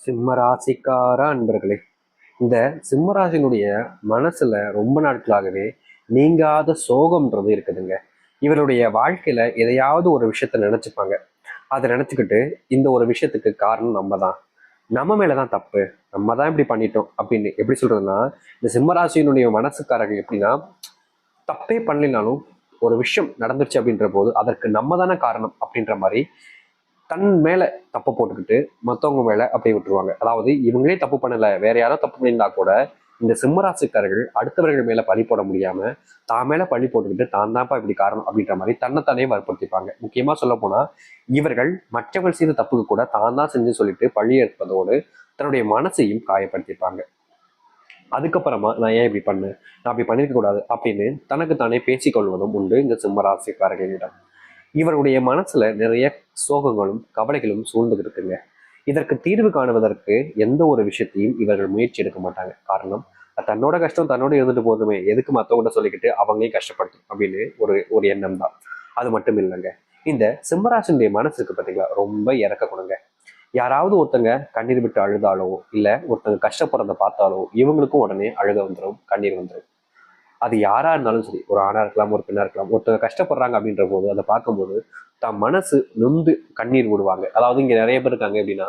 சிம்மராசிக்கார அன்பர்களே இந்த சிம்மராசினுடைய மனசுல ரொம்ப நாட்களாகவே நீங்காத சோகம்ன்றது இருக்குதுங்க. இவருடைய வாழ்க்கையில எதையாவது ஒரு விஷயத்த நினைச்சுப்பாங்க. அதை நினைச்சுக்கிட்டு இந்த ஒரு விஷயத்துக்கு காரணம் நம்ம தான் நம்ம மேலதான் தப்பு. நம்ம தான் இப்படி பண்ணிட்டோம் அப்படின்னு எப்படி சொல்றதுன்னா இந்த சிம்மராசியினுடைய மனசுக்காரர்கள் எப்படின்னா தப்பே பண்ணலினாலும் ஒரு விஷயம் நடந்துருச்சு அப்படின்ற போது அதற்கு நம்ம தானே காரணம் அப்படின்ற மாதிரி தன் மேலே தப்பு போட்டுக்கிட்டு மற்றவங்க மேலே அப்படியே விட்டுருவாங்க. அதாவது இவங்களே தப்பு பண்ணலை வேற யாரோ தப்பு பண்ணியிருந்தா கூட இந்த சிம்மராசிக்காரர்கள் அடுத்தவர்கள் மேலே பழி போட முடியாமல் தான் மேலே பழி போட்டுக்கிட்டு தான் தான்ப்பா இப்படி காரணம் அப்படின்ற மாதிரி தன்னைத்தானே வற்புறுத்திப்பாங்க. முக்கியமாக சொல்ல போனால் இவர்கள் மற்றவர்கள் செய்த தப்புக்கு கூட தான் தான் செஞ்சு சொல்லிட்டு பழி எடுப்பதோடு தன்னுடைய மனசையும் காயப்படுத்திப்பாங்க. அதுக்கப்புறமா நான் ஏன் இப்படி பண்ணேன்? நான் அப்படி பண்ணிருக்க கூடாது அப்படின்னு தனக்கு தானே பேசிக்கொள்வதும் உண்டு இந்த சிம்மராசிக்காரர்களிடம். இவருடைய மனசுல நிறைய சோகங்களும் கவலைகளும் சூழ்ந்து இருக்குங்க. இதற்கு தீர்வு காணுவதற்கு எந்த ஒரு விஷயத்தையும் இவர்கள் முயற்சி எடுக்க மாட்டாங்க. காரணம் தன்னோட கஷ்டம் தன்னோட இருந்துட்டு போதுமே. எதுக்கு மற்றவங்கிட்ட சொல்லிக்கிட்டு அவங்களே கஷ்டப்படும் அப்படின்னு ஒரு ஒரு எண்ணம் தான். அது மட்டும் இல்லைங்க. இந்த சிம்மராசனுடைய மனசு இருக்கு பார்த்தீங்களா ரொம்ப இறக்க கொடுங்க யாராவது ஒருத்தங்க கண்ணீர் விட்டு அழுதாலோ இல்லை ஒருத்தங்க கஷ்டப்படுறத பார்த்தாலோ இவங்களுக்கும் உடனே அழுக வந்துடும் கண்ணீர் வந்துடும் அது யாராக இருந்தாலும் சரி ஒரு ஆணாக இருக்கலாம் ஒரு பெண்ணாக இருக்கலாம் ஒருத்தவங்க கஷ்டப்படுறாங்க அப்படின்ற போது அதை பார்க்கும்போது தான் மனசு நொந்து கண்ணீர் விடுவாங்க. அதாவது இங்கே நிறைய பேர் இருக்காங்க அப்படின்னா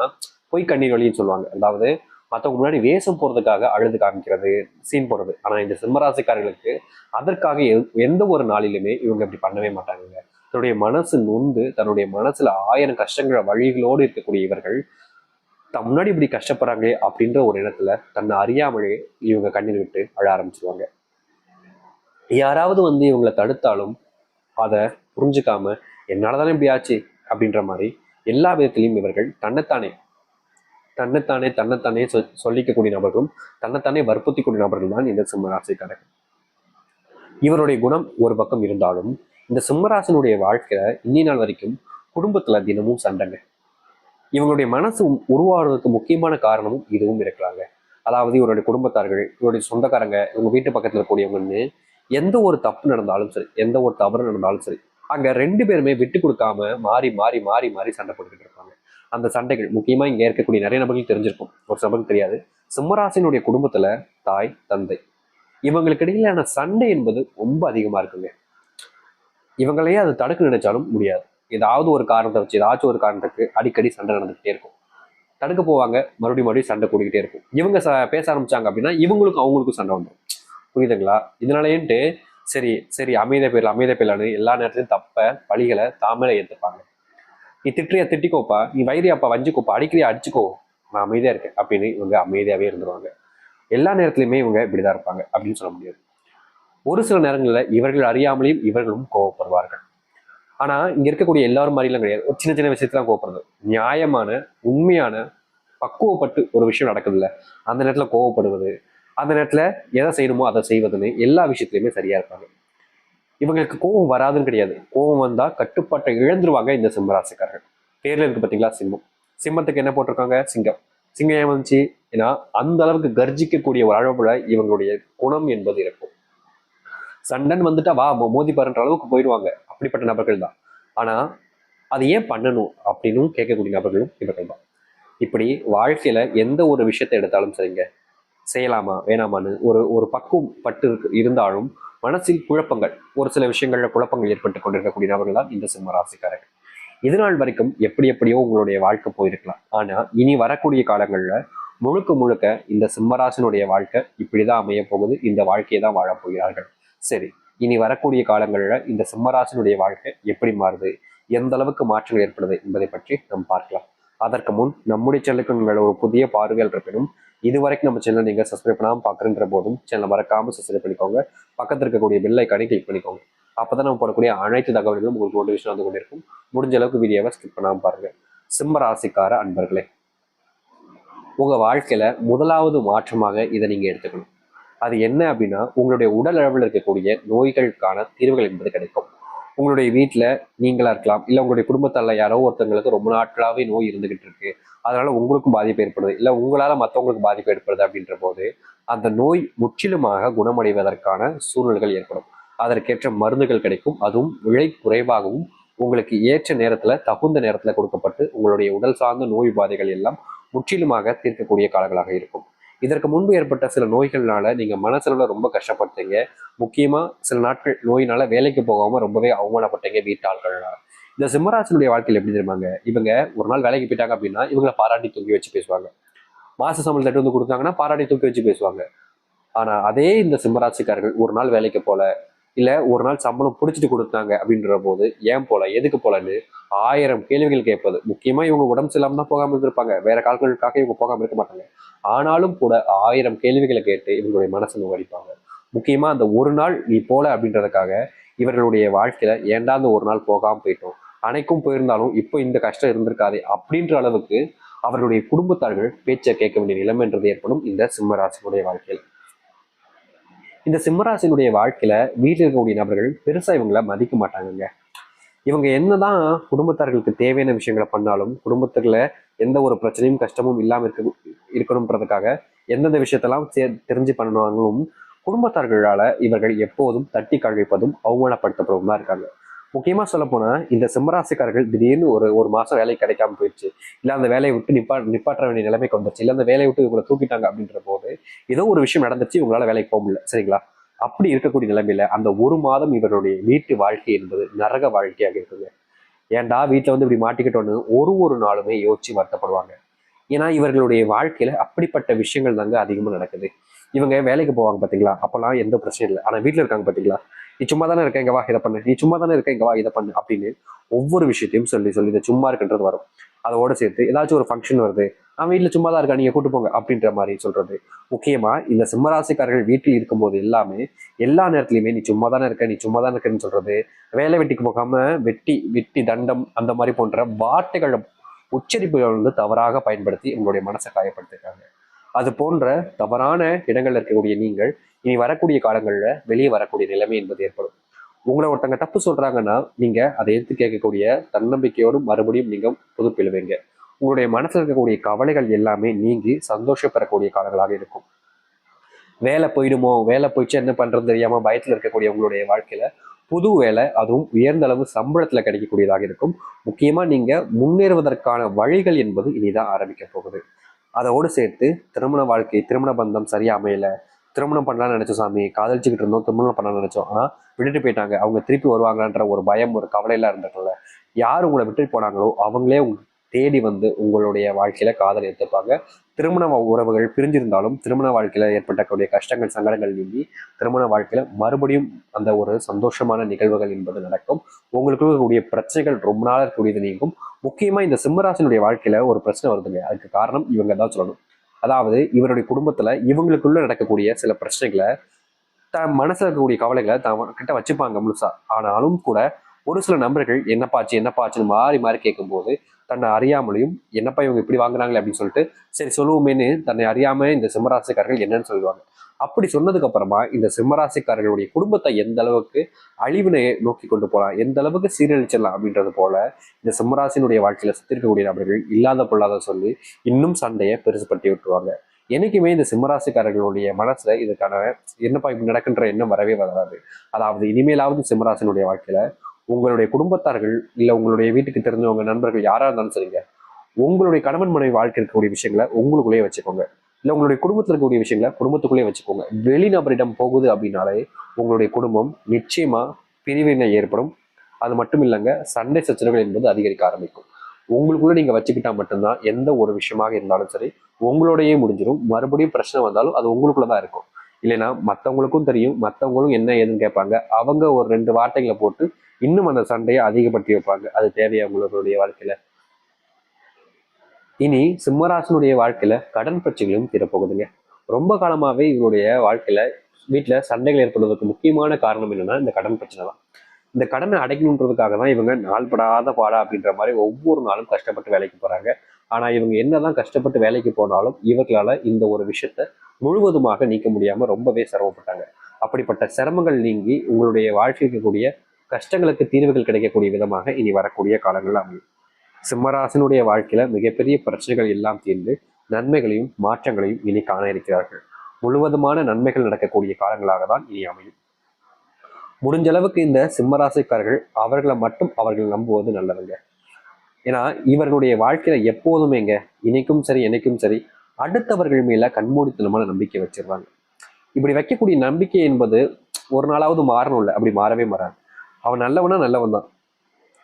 பொய் கண்ணீர் வழின்னு சொல்லுவாங்க. அதாவது மற்றவங்க முன்னாடி வேஷம் போகிறதுக்காக அழுது காமிக்கிறது சீன் போடுறது. ஆனால் இந்த சிம்மராசிக்காரர்களுக்கு அதற்காக எந்த ஒரு நாளிலுமே இவங்க இப்படி பண்ணவே மாட்டாங்க தன்னுடைய மனசு நொந்து தன்னுடைய மனசுல ஆயிரம் கஷ்டங்கள வழிகளோடு இருக்கக்கூடிய இவர்கள் தன் முன்னாடி இப்படி கஷ்டப்படுறாங்களே அப்படின்ற ஒரு இடத்துல தன்னை அறியாமலே இவங்க கண்ணீர் விட்டு அழ ஆரம்பிச்சிருவாங்க. யாராவது வந்து இவங்களை தடுத்தாலும் அதை புரிஞ்சுக்காம என்னால் தானே இப்படி ஆச்சு அப்படின்ற மாதிரி எல்லா விதத்திலையும் இவர்கள் தன்னைத்தானே தன்னைத்தானே தன்னைத்தானே சொ- சொல்லிக்கக்கூடிய நபர்களும் தன்னைத்தானே வற்புறுத்திக்கூடிய நபர்கள் தான் இந்த சிம்மராசிக்காரர்கள் இவருடைய குணம் ஒரு பக்கம் இருந்தாலும் இந்த சிம்மராசனுடைய வாழ்க்கையில இன்னி நாள் வரைக்கும் குடும்பத்துல தினமும் சண்டைங்க. இவங்களுடைய மனசு உ- உருவாகிறதுக்கு முக்கியமான காரணமும் இதுவும் இருக்கிறாங்க. அதாவது இவருடைய குடும்பத்தார்கள் இவருடைய சொந்தக்காரங்க இவங்க வீட்டு பக்கத்துல கூடியவங்கன்னு எந்த ஒரு தப்பு நடந்தாலும் சரி எந்த ஒரு தவறு நடந்தாலும் சரி அங்க ரெண்டு பேருமே விட்டு கொடுக்காம மாறி மாறி மாறி மாறி சண்டை போட்டுக்கிட்டு இருப்பாங்க. அந்த சண்டைகள் முக்கியமா இங்க இருக்கக்கூடிய நிறைய நபர்கள் தெரிஞ்சிருக்கும். ஒரு நபருக்கு தெரியாது. சிம்மராசினுடைய குடும்பத்துல தாய் தந்தை இவங்களுக்கு இடையிலான சண்டை என்பது ரொம்ப அதிகமா இருக்குங்க. இவங்களையே அது தடுக்க நினைச்சாலும் முடியாது. ஏதாவது ஒரு காரணத்தை வச்சு ஏதாச்சும் ஒரு காரணத்துக்கு அடிக்கடி சண்டை நடந்துகிட்டே இருக்கும். தடுக்க போவாங்க. மறுபடியும் மறுபடியும் சண்டை கூடிக்கிட்டே இருக்கும். இவங்க ச- பேச ஆரம்பிச்சாங்க அப்படின்னா இவங்களுக்கும் அவங்களுக்கும் சண்டை வந்துடும் புரியுதுங்களா? இதனாலேன்ட்டு சரி சரி அமைதிய பேர் அமைதிய பேர்லான்னு எல்லா நேரத்திலையும் தப்ப பழிகளை தாமரை ஏத்துப்பாங்க. நீ திட்டுறியா திட்டிக்கோப்பா நீ வைரியாப்பா வஞ்சிக்கோப்பா அடிக்கிறியா அடிச்சுக்கோ நான் அமைதியா இருக்கேன் அப்படின்னு இவங்க அமைதியாவே இருந்துருவாங்க. எல்லா நேரத்துலையுமே இவங்க இப்படிதான் இருப்பாங்க அப்படின்னு சொல்ல முடியாது. ஒரு சில நேரங்களில் இவர்கள் அறியாமலேயும் இவர்களும் கோவப்படுவார்கள். ஆனா இங்க இருக்கக்கூடிய எல்லாரும் மாதிரிலாம் கிடையாது. ஒரு சின்ன சின்ன விஷயத்துல கோவப்படுறது. நியாயமான உண்மையான பக்குவப்பட்டு ஒரு விஷயம் நடக்குதுல்ல அந்த நேரத்துல கோவப்படுவது அந்த நேரத்தில் எதை செய்யணுமோ அதை செய்வதுன்னு எல்லா விஷயத்துலையுமே சரியாக இருப்பாங்க. இவங்களுக்கு கோபம் வராதுன்னு கிடையாது. கோபம் வந்தால் கட்டுப்பாட்டை இழந்துருவாங்க இந்த சிம்மராசிக்காரர்கள். பேரில் இருக்கு பார்த்தீங்களா சிம்மம். சிம்மத்துக்கு என்ன போட்டிருக்காங்க? சிங்கம். சிங்கம் ஏன் வந்துச்சு ஏன்னா அந்த அளவுக்கு கர்ஜிக்கக்கூடிய ஒரு அளவுல இவங்களுடைய குணம் என்பது இருக்கும். சண்டன் வந்துட்டா வா மோ- மோதி பாருன்ற அளவுக்கு போயிடுவாங்க. அப்படிப்பட்ட நபர்கள் தான். ஆனால் அது ஏன் பண்ணணும் அப்படின்னும் கேட்கக்கூடிய நபர்களும் இவர்கள் தான். இப்படி வாழ்க்கையில் எந்த ஒரு விஷயத்தை எடுத்தாலும் சரிங்க. செய்யலாமா வேணாமான்னு ஒரு ஒரு பக்குவம் பட்டு இருந்தாலும் மனசில் குழப்பங்கள் ஒரு சில விஷயங்கள்ல குழப்பங்கள் ஏற்பட்டு கொண்டிருக்கக்கூடிய நபர்கள் தான் இந்த சிம்ம ராசிக்காரர்கள். இது நாள் வரைக்கும் எப்படி எப்படியோ உங்களுடைய வாழ்க்கை போயிருக்கலாம். ஆனா இனி வரக்கூடிய காலங்கள்ல முழுக்க முழுக்க இந்த சிம்மராசனுடைய வாழ்க்கை இப்படிதான் அமைய போகுது இந்த வாழ்க்கையை தான் வாழப் போகிறார்கள். சரி இனி வரக்கூடிய காலங்களில் இந்த சிம்மராசனுடைய வாழ்க்கை எப்படி மாறுது எந்த அளவுக்கு மாற்றங்கள் ஏற்படுது என்பதை பற்றி நாம் பார்க்கலாம். அதற்கு முன் நம்முடைய செல்லுக்கு உங்களோட ஒரு புதிய பார்வையில் இருப்பினும் இது வரைக்கும் நம்ம சேனல் நீங்க சப்ஸ்கிரைப் பண்ணாம பார்க்குறன்ற போதும் சேனலை மறக்காமல் சப்ஸ்கிரைப் பண்ணிக்கோங்க. பக்கத்தில் இருக்கக்கூடிய பெல் ஐக்கானை கிளிக் பண்ணிக்கோங்க. அப்பதான் நம்ம போடக்கூடிய அனைத்து தகவல்களும் உங்களுக்கு நோட்டிஃபிகேஷன் வந்து கொண்டிருக்கும். முடிஞ்ச அளவுக்கு வீடியோவை ஸ்கிப் பண்ணாமல் பாருங்கள் சிம்ம ராசிக்கார அன்பர்களே உங்க வாழ்க்கையில முதலாவது மாற்றமாக இதை நீங்க எடுத்துக்கணும். அது என்ன அப்படின்னா உங்களுடைய உடல் அளவில் இருக்கக்கூடிய நோய்களுக்கான தீர்வுகள் என்பது கிடைக்கும். உங்களுடைய வீட்டில் நீங்களாக இருக்கலாம். இல்லை உங்களுடைய குடும்பத்தால் யாரோ ஒருத்தங்களுக்கு ரொம்ப நாட்களாகவே நோய் இருந்துகிட்டு இருக்கு. அதனால உங்களுக்கும் பாதிப்பு ஏற்படுது. இல்லை உங்களால் மற்றவங்களுக்கு பாதிப்பு ஏற்படுது அப்படின்ற போது அந்த நோய் முற்றிலுமாக குணமடைவதற்கான சூழ்நிலைகள் ஏற்படும். அதற்கேற்ற மருந்துகள் கிடைக்கும். அதுவும் விலை குறைவாகவும் உங்களுக்கு ஏற்ற நேரத்தில் தகுந்த நேரத்தில் கொடுக்கப்பட்டு உங்களுடைய உடல் சார்ந்த நோய் பாதைகள் எல்லாம் முற்றிலுமாக தீர்க்கக்கூடிய காலங்களாக இருக்கும். இதற்கு முன்பு ஏற்பட்ட சில நோய்கள்னால நீங்க மனசுல ரொம்ப கஷ்டப்பட்டீங்க. முக்கியமா சில நாட்கள் நோயினால வேலைக்கு போகாம ரொம்பவே அவமானப்பட்டீங்க வீட்டாள்கள்னால இந்த சிம்மராசனுடைய வாழ்க்கையில் எப்படி தெரியுமாங்க? இவங்க ஒரு நாள் வேலைக்கு போயிட்டாங்க அப்படின்னா இவங்களை பாராட்டி தூக்கி வச்சு பேசுவாங்க. மாச சம்பளம் தட்டு வந்து கொடுத்தாங்கன்னா பாராட்டி தூக்கி வச்சு பேசுவாங்க. ஆனா அதே இந்த சிம்மராசிக்காரர்கள் ஒரு நாள் வேலைக்கு போல இல்லை ஒரு நாள் சம்பளம் பிடிச்சிட்டு கொடுத்தாங்க அப்படின்ற போது ஏன் போல எதுக்கு போலன்னு ஆயிரம் கேள்விகள் கேட்பது. முக்கியமாக இவங்க உடம்பு சரியில்லாமல் தான் போகாமல் இருந்திருப்பாங்க. வேற கால்களுக்காக இவங்க போகாமல் இருக்க மாட்டாங்க. ஆனாலும் கூட ஆயிரம் கேள்விகளை கேட்டு இவங்களுடைய மனசை நோகடிப்பாங்க முக்கியமாக அந்த ஒரு நாள் நீ போல அப்படின்றதுக்காக இவர்களுடைய வாழ்க்கையில ஏன்டா அந்த ஒரு நாள் போகாமல் போயிட்டோம்? அனைக்கும் போயிருந்தாலும் இப்போ இந்த கஷ்டம் இருந்திருக்காதே அப்படின்ற அளவுக்கு அவர்களுடைய குடும்பத்தார்கள் பேச்சை கேட்க வேண்டிய நிலைமைன்றது ஏற்படும் இந்த சிம்மராசினுடைய வாழ்க்கையில். இந்த சிம்மராசினுடைய வாழ்க்கையில வீட்டில் இருக்கக்கூடிய நபர்கள் பெருசா இவங்கள மதிக்க மாட்டாங்கங்க. இவங்க என்னதான் குடும்பத்தார்களுக்கு தேவையான விஷயங்களை பண்ணாலும் குடும்பத்துல எந்த ஒரு பிரச்சனையும் கஷ்டமும் இல்லாமல் இருக்க இருக்கணுன்றதுக்காக எந்தெந்த விஷயத்தெல்லாம் தெரிஞ்சு பண்ணுவாங்களும் குடும்பத்தார்களால் இவர்கள் எப்போதும் தட்டி கழிப்பதும் அவமானப்படுத்தப்படும் தான் இருக்காங்க. முக்கியமா சொல்ல போனால் இந்த சிம்மராசிக்காரர்கள் திடீர்னு ஒரு ஒரு மாசம் வேலை கிடைக்காம போயிடுச்சு. இல்லை அந்த வேலையை விட்டு நிப்பா நிப்பாற்ற வேண்டிய நிலைமைக்கு வந்துருச்சு. இல்லை அந்த வேலையை விட்டு இவங்களை தூக்கிட்டாங்க அப்படின்ற போது ஏதோ ஒரு விஷயம் நடந்துச்சு இவங்களால வேலைக்கு போக முடியல. சரிங்களா? அப்படி இருக்கக்கூடிய நிலைமையில அந்த ஒரு மாதம் இவருடைய வீட்டு வாழ்க்கை என்பது நரக வாழ்க்கையாக இருக்குங்க. ஏன்டா வீட்டில் வந்து இப்படி மாட்டிக்கிட்டோன்னு ஒரு ஒரு நாளுமே யோசிச்சு வருத்தப்படுவாங்க. ஏன்னா இவர்களுடைய வாழ்க்கையில அப்படிப்பட்ட விஷயங்கள் தாங்க அதிகமா நடக்குது. இவங்க வேலைக்கு போவாங்க பாத்தீங்களா? அப்பெல்லாம் எந்த பிரச்சனையும் இல்லை. ஆனா வீட்டுல இருக்காங்க பாத்தீங்களா? நீ சும்மா தானே இருக்க இங்க வா இதை பண்ணு. நீ சும்மா தானே இருக்க இங்க வா இதை பண்ணு அப்படின்னு ஒவ்வொரு விஷயத்தையும் சொல்லி சொல்லி இந்த சும்மா இருக்குன்றது வரும். அதோட சேர்த்து ஏதாச்சும் ஒரு ஃபங்க்ஷன் வருது. அவன் வீட்டில் சும்மா தான் இருக்கா நீங்க கூட்டு போங்க அப்படின்ற மாதிரி சொல்றது. முக்கியமா இந்த சிம்மராசிக்காரர்கள் வீட்டில் இருக்கும்போது எல்லாமே எல்லா நேரத்துலையுமே நீ சும்மா தானே இருக்க நீ சும்மா தானே இருக்கன்னு சொல்றது வேலை வெட்டிக்கு போகாம வெட்டி வெட்டி தண்டம் அந்த மாதிரி போன்ற வார்த்தைகள் உச்சரிப்புகள் வந்து தவறாக பயன்படுத்தி உங்களுடைய மனசை காயப்படுத்திருக்காங்க. அது போன்ற தவறான இடங்கள்ல இருக்கக்கூடிய நீங்கள் இனி வரக்கூடிய காலங்களில் வெளியே வரக்கூடிய நிலைமை என்பது ஏற்படும். உங்களை ஒருத்தங்க தப்பு சொல்றாங்கன்னா நீங்க அதை எடுத்து கேட்கக்கூடிய தன்னம்பிக்கையோடும் மறுபடியும் நீங்க புதுப்பிழுவீங்க உங்களுடைய மனசுல இருக்கக்கூடிய கவலைகள் எல்லாமே நீங்கி சந்தோஷம் பெறக்கூடிய காலங்களாக இருக்கும். வேலை போயிடுமோ? வேலை போயிடுச்சு என்ன பண்றது தெரியாம பயத்துல இருக்கக்கூடிய உங்களுடைய வாழ்க்கையில புது வேலை அதுவும் உயர்ந்த அளவு சம்பளத்துல கிடைக்கக்கூடியதாக இருக்கும். முக்கியமா நீங்க முன்னேறுவதற்கான வழிகள் என்பது இனிதான் ஆரம்பிக்க போகுது. அதோடு சேர்த்து திருமண வாழ்க்கை திருமண பந்தம் சரியா அமையல திருமணம் பண்ணலாம்னு நினைச்சோம் சாமி. காதலிச்சுக்கிட்டு இருந்தோம் திருமணம் பண்ணலாம்னு நினைச்சோம். ஆனால் விட்டுட்டு போயிட்டாங்க. அவங்க திருப்பி வருவாங்களான்ற ஒரு பயம் ஒரு கவலையெல்லாம் இருந்திருக்குல்ல யார் உங்களை விட்டுட்டு போனாங்களோ அவங்களே தேடி வந்து உங்களுடைய வாழ்க்கையில காதல் ஏற்றுப்பாங்க திருமண உறவுகள் பிரிஞ்சிருந்தாலும் திருமண வாழ்க்கையில ஏற்பட்டக்கூடிய கஷ்டங்கள் சங்கடங்கள் நீங்கி திருமண வாழ்க்கையில மறுபடியும் அந்த ஒரு சந்தோஷமான நிகழ்வுகள் என்பது நடக்கும். உங்களுக்கு இருக்கக்கூடிய பிரச்சனைகள் ரொம்ப நாள் இருக்கக்கூடியது நீங்கும். முக்கியமா இந்த சிம்மராசினுடைய வாழ்க்கையில ஒரு பிரச்சனை வருதுங்க. அதுக்கு காரணம் இவங்க தான் சொல்லணும். அதாவது இவருடைய குடும்பத்துல இவங்களுக்குள்ள நடக்கக்கூடிய சில பிரச்சனைகளை தன் மனசுல இருக்கக்கூடிய கவலைகளை தன் கிட்ட வச்சுப்பாங்க முழுசா. ஆனாலும் கூட ஒரு சில நபர்கள் என்னப்பாச்சு என்னப்பாச்சுன்னு மாறி மாறி கேட்கும்போது தன்னை அறியாமலையும் என்னப்பா இவங்க இப்படி வாங்குறாங்களே? அப்படின்னு சொல்லிட்டு சரி சொல்லுவோமேன்னு தன்னை அறியாம இந்த சிம்மராசிக்காரர்கள் என்னன்னு சொல்லுவாங்க. அப்படி சொன்னதுக்கு அப்புறமா இந்த சிம்மராசிக்காரர்களுடைய குடும்பத்தை எந்த அளவுக்கு அழிவினை நோக்கி கொண்டு போகலாம் எந்த அளவுக்கு சீரழிச்சிடலாம் அப்படின்றது போல இந்த சிம்மராசினுடைய வாழ்க்கையில சுத்திருக்கக்கூடிய நபர்கள் இல்லாத பொல்லாத சொல்லி இன்னும் சண்டையை பெருசுப்படுத்தி விட்டுருவாங்க. என்னைக்குமே இந்த சிம்மராசிக்காரர்களுடைய மனசுல இதுக்கான என்னப்பா இப்படி நடக்கின்ற எண்ணம் வரவே வராது. அதாவது இனிமேலாவது சிம்மராசினுடைய வாழ்க்கையில உங்களுடைய குடும்பத்தார்கள் இல்லை உங்களுடைய வீட்டுக்கு தெரிஞ்சவங்க நண்பர்கள் யாராக இருந்தாலும் சரிங்க உங்களுடைய கணவன் மனைவி வாழ்க்கை இருக்கக்கூடிய விஷயங்களை உங்களுக்குள்ளேயே வச்சுக்கோங்க. இல்லை உங்களுடைய குடும்பத்தில் இருக்கக்கூடிய விஷயங்களை குடும்பத்துக்குள்ளேயே வச்சுக்கோங்க. வெளிநபரிடம் போகுது அப்படின்னாலே உங்களுடைய குடும்பம் நிச்சயமாக பிரிவினை ஏற்படும். அது மட்டும் இல்லைங்க சண்டை சச்சரவுகள் என்பது அதிகரிக்க ஆரம்பிக்கும். உங்களுக்குள்ள நீங்க வச்சுக்கிட்டா மட்டும்தான் எந்த ஒரு விஷயமாக இருந்தாலும் சரி உங்களோடையே முடிஞ்சிடும் மறுபடியும் பிரச்சனை வந்தாலும் அது உங்களுக்குள்ளதான் இருக்கும். இல்லைன்னா மற்றவங்களுக்கும் தெரியும் மற்றவங்களும் என்ன ஏதுன்னு கேட்பாங்க. அவங்க ஒரு ரெண்டு வார்த்தைகளை போட்டு இன்னும் அந்த சண்டையை அதிகப்படுத்தி வைப்பாங்க. அது தேவையா உங்களுடைய வாழ்க்கையில? இனி சிம்மராசனுடைய வாழ்க்கையில கடன் பிரச்சனைகளும் தீரப்போகுதுங்க. ரொம்ப காலமாவே இவருடைய வாழ்க்கையில வீட்டுல சண்டைகள் ஏற்படுவதற்கு முக்கியமான காரணம் என்னன்னா இந்த கடன் பிரச்சனை தான். இந்த கடனை அடைக்கணுன்றதுக்காக தான் இவங்க நாள்படாத பாடா அப்படின்ற மாதிரி ஒவ்வொரு நாளும் கஷ்டப்பட்டு வேலைக்கு போறாங்க. ஆனா இவங்க என்னதான் கஷ்டப்பட்டு வேலைக்கு போனாலும் இவர்களால இந்த ஒரு விஷயத்த முழுவதுமாக நீக்க முடியாம ரொம்பவே சிரமப்பட்டாங்க. அப்படிப்பட்ட சிரமங்கள் நீங்கி உங்களுடைய வாழ்க்கைக்கு கூடிய கஷ்டங்களுக்கு தீர்வுகள் கிடைக்கக்கூடிய விதமாக இனி வரக்கூடிய காலங்கள் அமையும். சிம்மராசனுடைய வாழ்க்கையில மிகப்பெரிய பிரச்சனைகள் எல்லாம் தீர்ந்து நன்மைகளையும் மாற்றங்களையும் இனி காண இருக்கிறார்கள். முழுவதுமான நன்மைகள் நடக்கக்கூடிய காலங்களாக தான் இனி அமையும். முடிஞ்ச அளவுக்கு இந்த சிம்மராசிக்காரர்கள் அவர்களை மட்டும் அவர்கள் நம்புவது நல்லதுங்க. ஏன்னா இவர்களுடைய வாழ்க்கையில எப்போதுமேங்க இன்னைக்கும் சரி என்னைக்கும் சரி அடுத்தவர்கள் மேல கண்மூடித்தனமான நம்பிக்கை வச்சிருவாங்க. இப்படி வைக்கக்கூடிய நம்பிக்கை என்பது ஒரு நாளாவது மாறணும் இல்லை அப்படி மாறவே மாறாது. அவன் நல்லவனா நல்லவன் தான்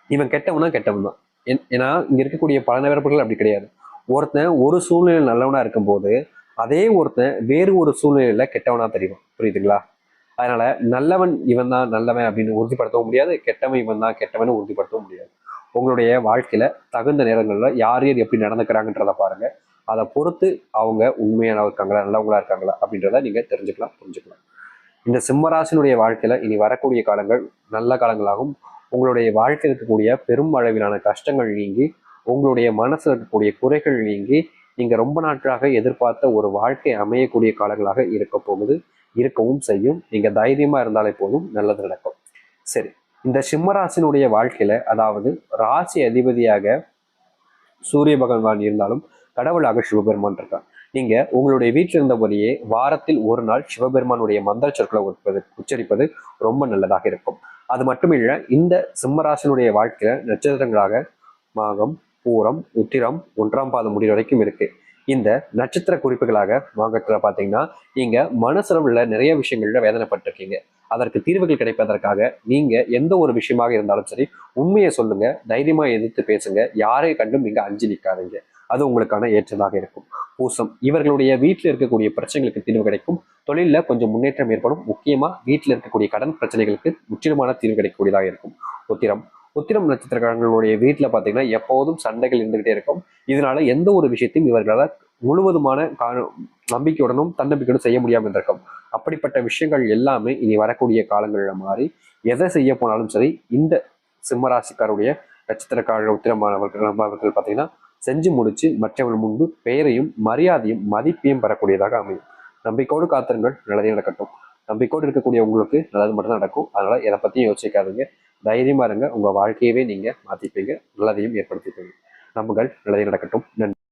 இவன் கெட்டவனா கெட்டவன் தான் ஏன்னா இங்க இருக்கக்கூடிய பல நபர்கள் அப்படி கிடையாது. ஒருத்தன் ஒரு சூழ்நிலையில் நல்லவனா இருக்கும்போது அதே ஒருத்தன் வேறு ஒரு சூழ்நிலையில கெட்டவனா தெரியும். புரியுதுங்களா? அதனால நல்லவன் இவன் தான் நல்லவன் அப்படின்னு உறுதிப்படுத்தவும் முடியாது கெட்டவன் இவன் தான் கெட்டவன் உறுதிப்படுத்தவும் முடியாது. உங்களுடைய வாழ்க்கையில தகுந்த நேரங்கள்ல யார் யார் எப்படி நடந்துக்கிறாங்கன்றத பாருங்க. அதை பொறுத்து அவங்க உண்மையானவங்க இருக்காங்களா நல்லவங்களா இருக்காங்களா அப்படின்றத நீங்க தெரிஞ்சுக்கலாம் புரிஞ்சுக்கலாம். இந்த சிம்மராசினுடைய வாழ்க்கையில இனி வரக்கூடிய காலங்கள் நல்ல காலங்களாகும். உங்களுடைய வாழ்க்கையில் இருக்கக்கூடிய பெரும் அளவிலான கஷ்டங்கள் நீங்கி உங்களுடைய மனசுல இருக்கக்கூடிய குறைகள் நீங்கி நீங்கள் ரொம்ப நாட்களாக எதிர்பார்த்த ஒரு வாழ்க்கை அமையக்கூடிய காலங்களாக இருக்க போகுது இருக்கவும் செய்யும். நீங்கள் தைரியமாக இருந்தாலே போதும் நல்லது நடக்கும். சரி இந்த சிம்மராசினுடைய வாழ்க்கையில் அதாவது ராசி அதிபதியாக சூரிய பகவான் இருந்தாலும் கடவுளாக சிவபெருமான் இருக்கார். நீங்க உங்களுடைய வீட்டில் இருந்தபடியே வாரத்தில் ஒரு நாள் சிவபெருமானுடைய மந்திர சொற்களை உட்பது உச்சரிப்பது ரொம்ப நல்லதாக இருக்கும். அது மட்டுமில்ல இந்த சிம்மராசனுடைய வாழ்க்கையில நட்சத்திரங்களாக மாகம் பூரம் உத்திரம் ஒன்றாம் பாதம் முடிவு வரைக்கும் இருக்கு. இந்த நட்சத்திர குறிப்புகளாக மாகத்துல பார்த்தீங்கன்னா நீங்க மனசளவுல நிறைய விஷயங்கள்ல வேதனைப்பட்டிருக்கீங்க. அதற்கு தீர்வுகள் கிடைப்பதற்காக நீங்க எந்த ஒரு விஷயமாக இருந்தாலும் சரி உண்மையை சொல்லுங்க தைரியமா எதிர்த்து பேசுங்க யாரை கண்டும் நீங்க அஞ்சு நிற்காதீங்க அது உங்களுக்கான ஏற்றதாக இருக்கும். பூசம். இவர்களுடைய வீட்டில் இருக்கக்கூடிய பிரச்சனைகளுக்கு தீர்வு கிடைக்கும். தொழிலில் கொஞ்சம் முன்னேற்றம் ஏற்படும். முக்கியமாக வீட்டில் இருக்கக்கூடிய கடன் பிரச்சனைகளுக்கு முற்றிலுமான தீர்வு கிடைக்கக்கூடியதாக இருக்கும். உத்திரம். உத்திரம் நட்சத்திரக்காரங்களுடைய வீட்டில் பார்த்தீங்கன்னா எப்போதும் சண்டைகள் இருந்துகிட்டே இருக்கும். இதனால எந்த ஒரு விஷயத்தையும் இவர்களால் முழுவதுமான கா- நம்பிக்கையுடனும் தன்னம்பிக்கையுடன் செய்ய முடியாமல் இருந்திருக்கும். அப்படிப்பட்ட விஷயங்கள் எல்லாமே இனி வரக்கூடிய காலங்களில் மாறி எதை செய்ய போனாலும் சரி இந்த சிம்மராசிக்காருடைய நட்சத்திரக்காரர்கள் உத்திரமானவர்கள் நம்பவர்கள் பார்த்தீங்கன்னா செஞ்சு முடிச்சு மற்றவர்கள் முன்பு பெயரையும் மரியாதையும் மதிப்பையும் பெறக்கூடியதாக அமையும். நம்பிக்கோடு காத்திருங்கள். நல்லதே நடக்கட்டும். நம்பிக்கோடு இருக்கக்கூடிய உங்களுக்கு நல்லது மட்டும் நடக்கும். அதனால எதை பத்தியும் யோசிக்காதீங்க. தைரியமா இருங்க. உங்க வாழ்க்கையவே நீங்க மாத்திப்பீங்க. நல்லதையும் ஏற்படுத்திப்பீங்க. நம்புகள் நல்லதே நடக்கட்டும். நன்றி.